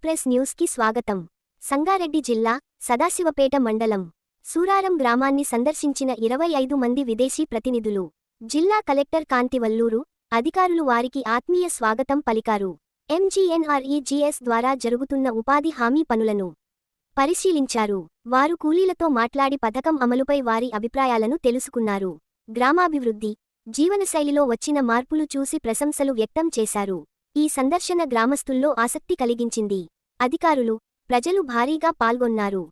Express న్యూస్కి స్వాగతం. సంగారెడ్డి జిల్లా సదాశివపేట మండలం సూరారం గ్రామాన్ని సందర్శించిన ఇరవై ఐదు మంది విదేశీ ప్రతినిధులు. జిల్లా కలెక్టర్ కాంతివల్లూరు అధికారులు వారికి ఆత్మీయ స్వాగతం పలికారు. ఎంజీఎన్ఆర్ఈజీఎస్ ద్వారా జరుగుతున్న ఉపాధి హామీ పనులను పరిశీలించారు. వారు కూలీలతో మాట్లాడి పథకం అమలుపై వారి అభిప్రాయాలను తెలుసుకున్నారు. గ్రామాభివృద్ధి జీవనశైలిలో వచ్చిన మార్పులు చూసి ప్రశంసలు వ్యక్తం చేశారు. ఈ సందర్శన గ్రామస్తుల్లో ఆసక్తి కలిగించింది. అధికారులు ప్రజలు భారీగా పాల్గొన్నారు.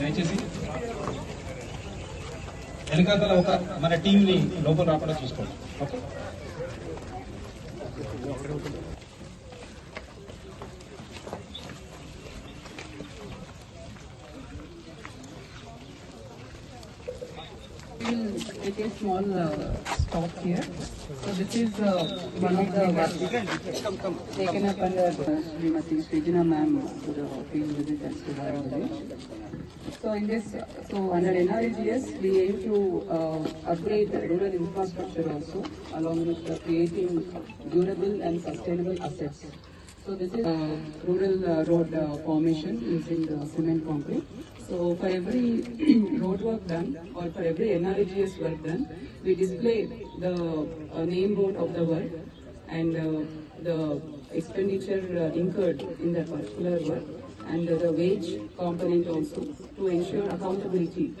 దయచేసి. వెనకాల ఒక మన టీం ని లోపల రాకుండా చూసుకోండి. Okay? A small uh, stop here. So this is uh, one of the works taken up under uh, Srimati Srijana ma'am to the field visit at Sudhara village. So in this, so under NREGS, we aim to upgrade the rural infrastructure also along with creating durable and sustainable assets. So this is uh, rural uh, road uh, formation using cement concrete. So for every road work done or for every NRGS work done, we display the uh, name board of the work and uh, the expenditure uh, incurred in that particular work and uh, the wage component also to ensure accountability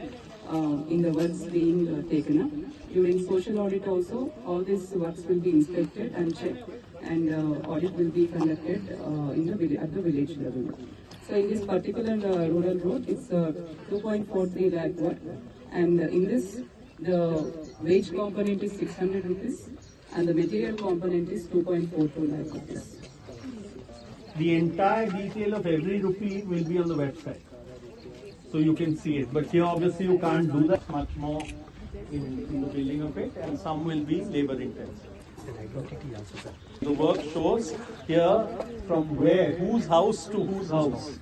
uh, in the works being uh, taken up. During social audit also, all these works will be inspected and checked and uh, audit will be conducted uh, in the at the village level. So in this particular uh, rural road, it's uh, 2.43 lakh work and in this, the wage component is 600 rupees and the material component is 2.42 lakh rupees. The entire detail of every rupee will be on the website. So you can see it. But here obviously you can't do that much more in, in the building of it and some will be labor intensive. The work shows here from where, whose house to whose house.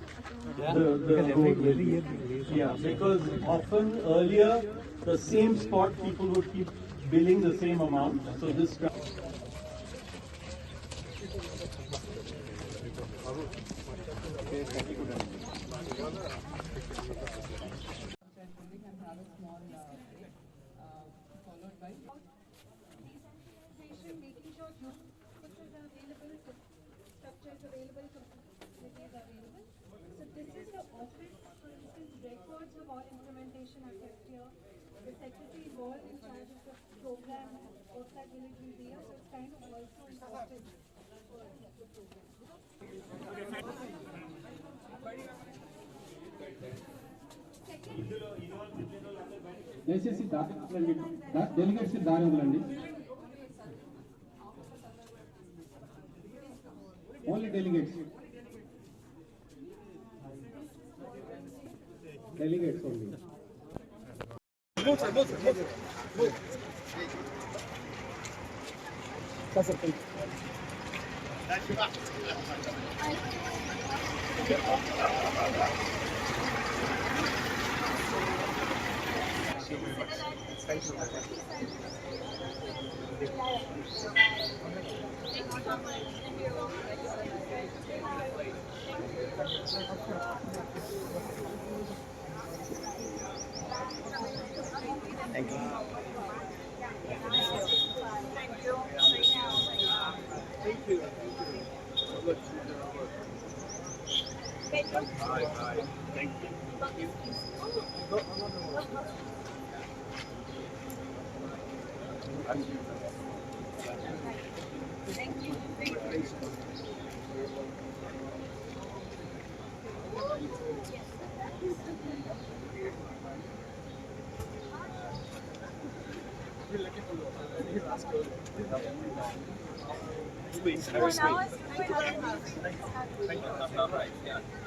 The, the road will be. Yeah, because often earlier, the same spot people would keep billing the same amount. So this. Then it will be a దయచేసి దారి వదలండి delegates దారి వదలండి only delegates delegates only Doesn't Thank you. Thank you. Bye, bye. Thank you. Thank you. Thank you. Please, I respect. Thank you.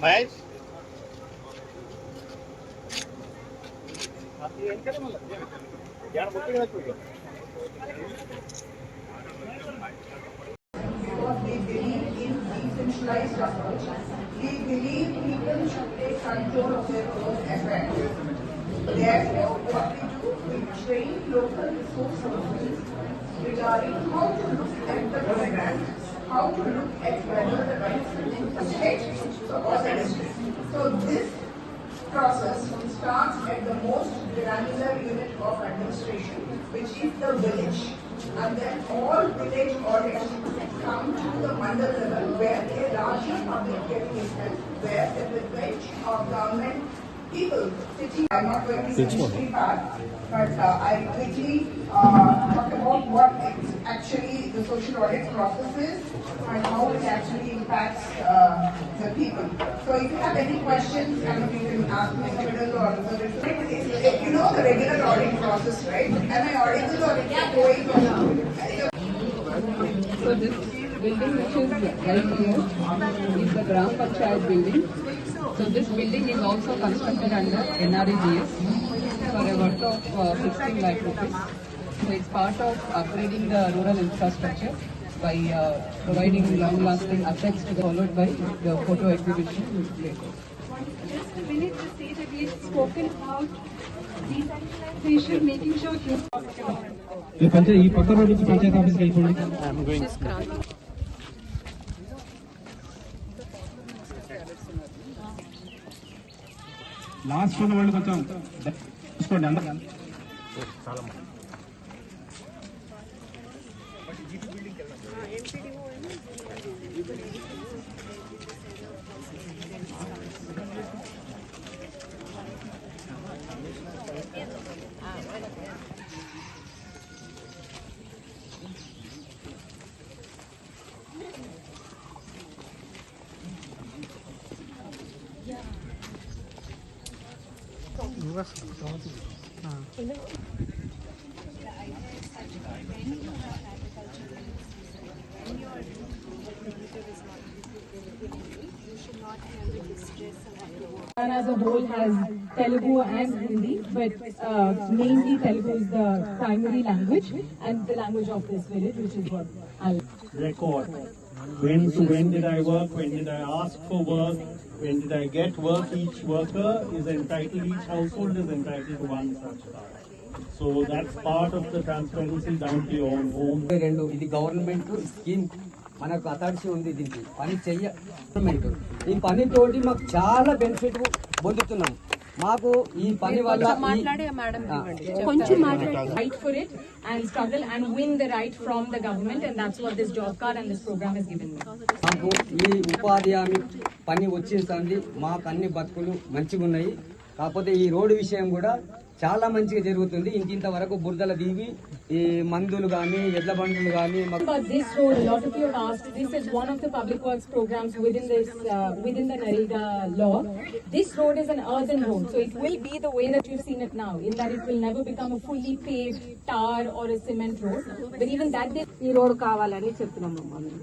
Mike? What we believe is decentralized approach. We believe people should take control of their own affairs. Therefore, what we do, we train local resource officers regarding how to look at the grant, how to look at whether the rights have been protected. So this process starts at the most granular unit of administration, which is the village. And then all village audits come to the mandal level where a larger public is held, where the bench of government people sitting, I'm not going to say history part, but uh, I quickly uh, talk about what actually the social audit process is and how it actually impacts uh, the people. So if you have any questions, I mean, you can ask me the middle or the you know the regular audit process, right? Am I or is it going on? So this building which is right here is the Gram Panchayat building. So this building is also constructed under NREGS for a worth of uh, 16 lakh rupees. So it's part of upgrading the rural infrastructure by uh, providing long-lasting effects to the followed by the photo exhibition later. Just a minute to say that we have spoken about decentralization, making sure you. ఈ పంచాయతీ ఈ పక్క road నుంచి పంచాయతీ ఆఫీస్కి అయిపోయింది last ఉన్న వాళ్ళు కొంచెం చూసుకోండి అందరూ Telangana as a whole has Telugu and Hindi, but uh, mainly Telugu is the primary language and the language of this village, which is what. Record. When to when did I work? When did I ask for work? When did I get work? Each worker is entitled, each household is entitled to one such card. So that's part of the transparency down to your own home. రెండు ఇది government scheme మనకు authority ఉంది దీనికి పని చెయ్య government ఈ పని తోటి మాకు చాలా బెనిఫిట్ పొందుతున్నాం మాకు ఈ పని వల్ల and and win right from the government మాకు ఈ ఉపాధి హామీ పని వచ్చేసింది. మాకు అన్ని బతుకులు మంచిగా ఉన్నాయి కాకపోతే ఈ రోడ్డు విషయం కూడా చాలా మంచిగా జరుగుతుంది ఇంకింత వరకు బురదల దిగి ఈ మందులు కానీ ఎడ్ల బండ్లు కానీ road, a lot of you have asked, this is one of the public works programs within this, uh, within the Narega law. This road is an earthen road, so it will be the way that you've seen it now, in that it will never become a fully paved tar or a cement road. But even that day, ఈ road కావాలని చెప్తున్నామమ్మా మేము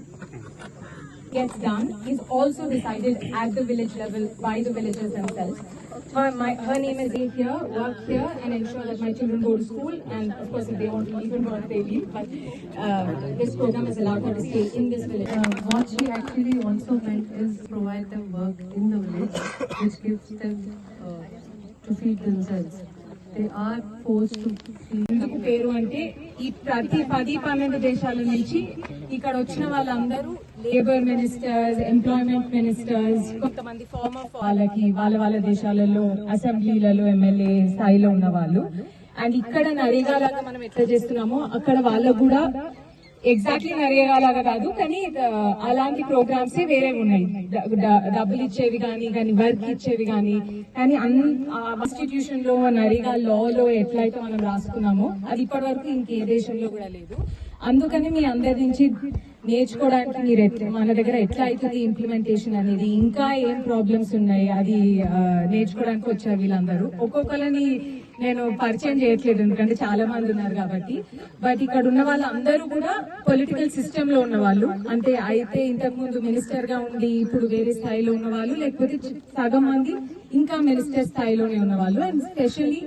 gets done is also decided at the village level by the villagers themselves. Her, my, her name is here, work here, and ensure that my children go to school. And of course, if they want to leave and work, they leave. But uh, this program has allowed her to stay in this village. Uh, what she actually also meant is provide them work in the village, which gives them uh, to feed themselves. ఎందుకు పేరు అంటే ఈ ప్రతి పది పన్నెండు దేశాల నుంచి ఇక్కడ వచ్చిన వాళ్ళందరూ లేబర్ మినిస్టర్స్ ఎంప్లాయ్మెంట్ మినిస్టర్స్ కొంతమంది ఫార్మర్ వాళ్ళకి వాళ్ళ వాళ్ళ దేశాలలో అసెంబ్లీలలో ఎమ్మెల్యే స్థాయిలో ఉన్న వాళ్ళు అండ్ ఇక్కడ నరేగా లాగా మనం ఎట్లా చేస్తున్నామో అక్కడ వాళ్ళకు కూడా ఎగ్జాక్ట్లీ నరేగా లాగా కాదు కానీ అలాంటి ప్రోగ్రామ్స్ వేరే ఉన్నాయి. డబ్బులు ఇచ్చేవి కానీ కానీ వర్క్ ఇచ్చేవి కానీ కానీ కాన్స్టిట్యూషన్లో నరేగా లా లో ఎట్లయితే మనం రాసుకున్నామో అది ఇప్పటి వరకు ఇంకే దేశంలో కూడా లేదు. అందుకని మీ అందరి నుంచి నేర్చుకోవడానికి మీరు ఎట్లా- మన దగ్గర ఎట్లా అవుతుంది ఇంప్లిమెంటేషన్ అనేది ఇంకా ఏం ప్రాబ్లమ్స్ ఉన్నాయి అది నేర్చుకోవడానికి వచ్చారు వీళ్ళందరూ. ఒక్కొక్కరిని నేను పరిచయం చేయట్లేదు ఎందుకంటే చాలా మంది ఉన్నారు కాబట్టి. బట్ ఇక్కడ ఉన్న వాళ్ళందరూ కూడా పొలిటికల్ సిస్టమ్లో ఉన్న వాళ్ళు అంటే అయితే ఇంతకు ముందు మినిస్టర్గా ఉండి ఇప్పుడు వేరే స్థాయిలో ఉన్న వాళ్ళు లేకపోతే సగం మంది ఇంకా మినిస్టర్ స్థాయిలోనే ఉన్న వాళ్ళు అండ్ స్పెషల్లీ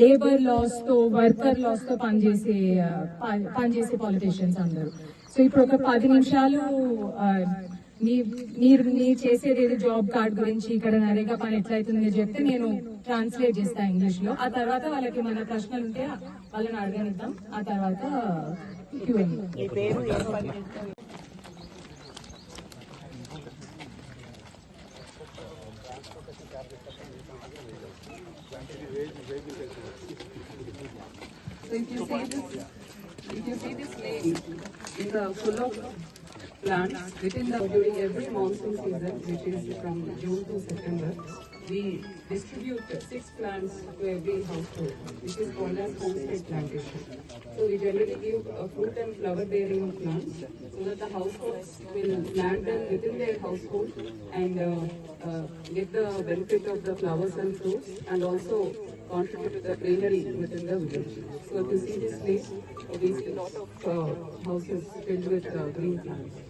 లేబర్ లాస్తో వర్కర్ లాస్తో పనిచేసే పనిచేసే పాలిటీషియన్స్ అందరూ. సో ఇప్పుడు ఒక పది నిమిషాలు మీ మీరు మీరు చేసేది ఏదో జాబ్ కార్డ్ గురించి ఇక్కడ నరేగా పని ఎట్లయితుందో చెప్తే నేను ట్రాన్స్లేట్ చేస్తా ఇంగ్లీష్లో ఆ తర్వాత వాళ్ళకి మన ప్రశ్నలు ఉంటే వాళ్ళని అడగనిద్దాం. ఆ తర్వాత. So if you see this, if you see this lake, it's uh, full of plants within the, during every monsoon season, which is from June to September, we distribute six plants to every household, which is called as homestead plantation. So we generally give uh, fruit and flower bearing plants so that the households will plant them within their household and uh, uh, get the benefit of the flowers and fruits and also contribute to the greenery within the village. So you see this place, we see a lot of uh, houses filled with uh, green plants.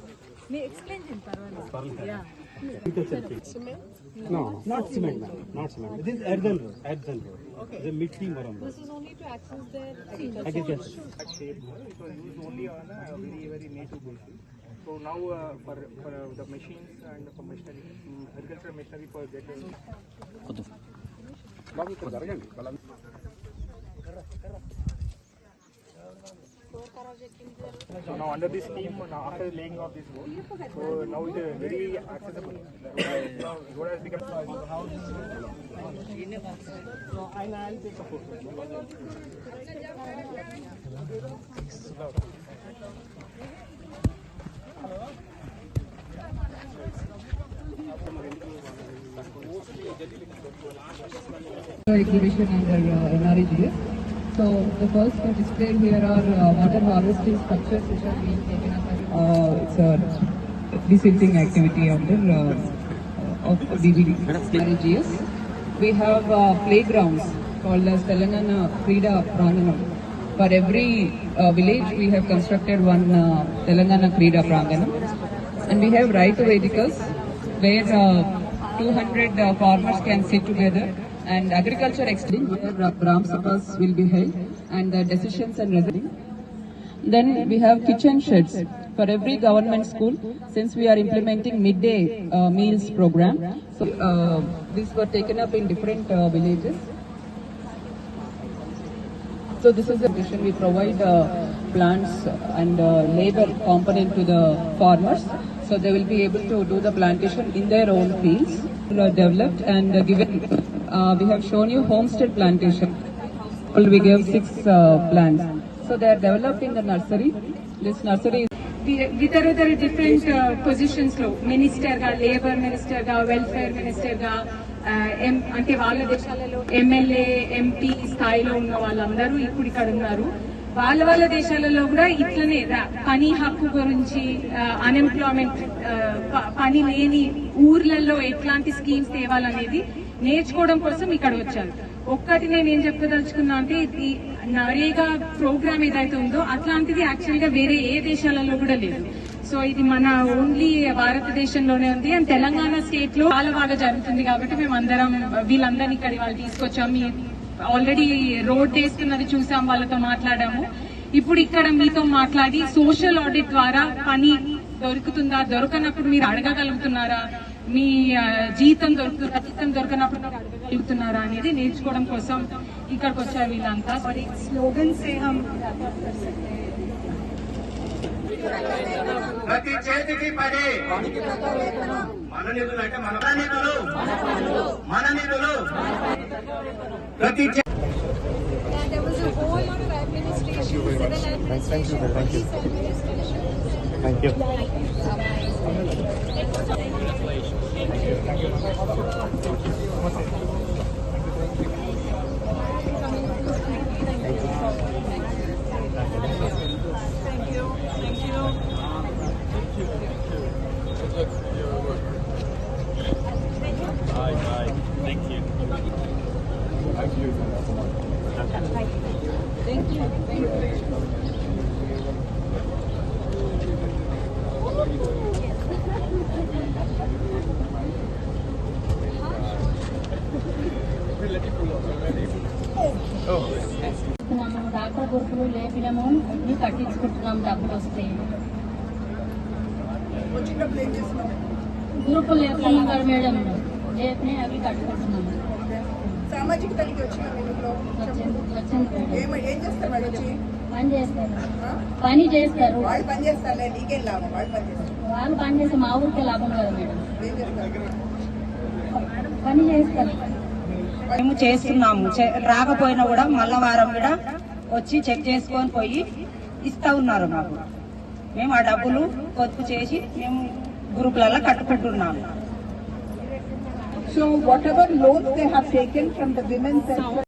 No, not cement, ma'am, not cement. This is Erdal Road, Erdal Road. Okay. The mid-team Maram Road. This is only to access their Agriculture. only on a very very native basis. So now uh, for for uh, the machines and for machinery, mm, agricultural machinery for that. బాబు ఇక్కడ జరగండి బలం So now under this scheme, now after laying of this road, so now it is very accessible. The road has, road has become. and I'll take a photo. exhibition under uh, NREGS. So the first displayed here are uh, water harvesting structures which are being taken up. Uh, it's a desilting activity under uh, of DVD NREGS. We have uh, playgrounds called as Telangana Krida Pranganam. For every uh, village, we have constructed one uh, Telangana Krida Pranganam. And we have right to vehicles where uh, 200 uh, farmers can sit together and agriculture extension where uh, Ram Sabhas will be held and the decisions and resolutions. Then we have kitchen sheds for every government school since we are implementing midday uh, meals program. So uh, these were taken up in different uh, villages. So this is a vision. We provide uh, plants and uh, labor component to the farmers. So they will be able to do the plantation in their own fields. Uh, developed and given, uh, we have shown you homestead plantation. Well, We gave six uh, plants. So they are developed in the nursery. This nursery is ఇతర different పొజిషన్స్లో మినిస్టర్గా labour మినిస్టర్గా welfare మినిస్టర్గా ఎం- అంటే వాళ్ళ దేశాలలో MLA MP స్థాయిలో ఉన్న వాళ్ళందరూ ఇప్పుడు ఇక్కడ ఉన్నారు వాళ్ళ వాళ్ళ దేశాలలో కూడా ఇట్లనే పని హక్కు గురించి uh, అన్ఎంప్లాయ్మెంట్ uh, పని లేని ఊర్లలో ఎట్లాంటి స్కీమ్స్ తేవాలనేది నేర్చుకోవడం కోసం ఇక్కడ వచ్చారు. ఒక్కటి నేను ఏం చెప్పదలుచుకున్నా అంటే ఈ నరేగా ప్రోగ్రామ్ ఏదైతే ఉందో అట్లాంటిది యాక్చువల్గా వేరే ఏ దేశాలలో కూడా లేదు. సో ఇది మన ఓన్లీ భారతదేశంలోనే ఉంది. అండ్ తెలంగాణ స్టేట్లో చాలా బాగా జరుగుతుంది కాబట్టి మేము అందరం వీళ్ళందరినీ ఇక్కడ వాళ్ళు తీసుకొచ్చాం. ఆల్రెడీ రోడ్ వేస్తున్నది చూసాం వాళ్ళతో మాట్లాడాము. ఇప్పుడు ఇక్కడ మీతో మాట్లాడి సోషల్ ఆడిట్ ద్వారా పని దొరుకుతుందా దొరకనప్పుడు మీరు అడగగలుగుతున్నారా? మీ జీతం దొరుకు జీతం దొరకనప్పుడు అడుగుతున్నారా అనేది నేర్చుకోవడం కోసం ఇక్కడికి వచ్చారు వీళ్ళంతా స్లోగన్ ప్రతి చేతికి మన నిధులు అంటే మన నిధులు. మన నిధులు. ప్రతి よろしくお願いします。కట్టించుకుంటున్నాం డబ్బులు వస్తే గ్రూపులు కదా మేడం. లేపినాయి అవి కట్టుకుంటున్నాము సామాజిక వచ్చింది పని చేస్తారు? పని చేస్తారు. వాళ్ళు పని చేస్తారులే నీకేం లాభం? వాళ్ళు పని చేస్తారు. వాళ్ళు పని చేస్తే మా ఊరికే లాభం కదా మేడం. పని చేస్తారు. మేము చేస్తున్నాము. చే- రాకపోయినా కూడా మళ్ళా వారం కూడా వచ్చి చెక్ చేసుకొని పోయి ఇస్తా ఉన్నారు మాకు. మేము ఆ డబ్బులు పొదుపు చేసి మేము గ్రూప్లలో కట్టుకుంటున్నాం so whatever loans they have taken from the women